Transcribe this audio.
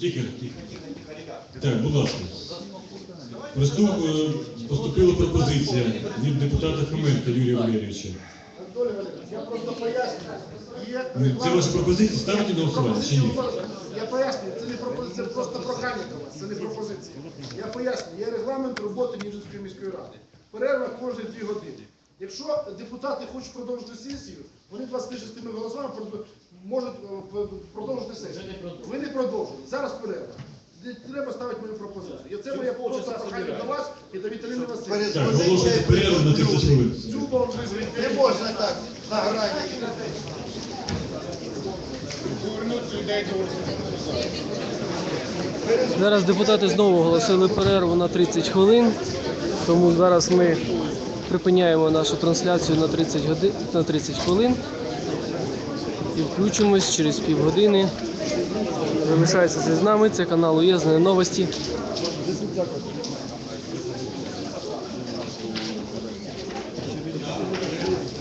Тихо, тихо. Так, будь ласка. Приступ, е, поступила пропозиція від депутата Хоменка Юрія Валерійовича. Я просто пояснюю. Ну, Це ваша пропозиція, ставити на голосування чи ні? Я пояснюю, це не пропозиція, це просто прохання до вас, це не пропозиція. Я пояснюю, є регламент роботи Ніжинської міської ради. Перерва кожні дві години. Якщо депутати хочуть продовжити сесію, вони 26 голосуванням прод- можуть е, продовжити сесію. Ви не продовжуєте. Не Треба ставити мою пропозицію. І це моє просто прохання до вас і до Віталіни Васильівни. Так, оголошуйте перерву на 30 хвилин. Цю Не можна так, на грані. Зараз депутати знову оголосили перерву на 30 хвилин, тому зараз ми припиняємо нашу трансляцію на 30, годин, на 30 хвилин і включимось через півгодини. Залишайтеся з нами, це канал Уєзної новості.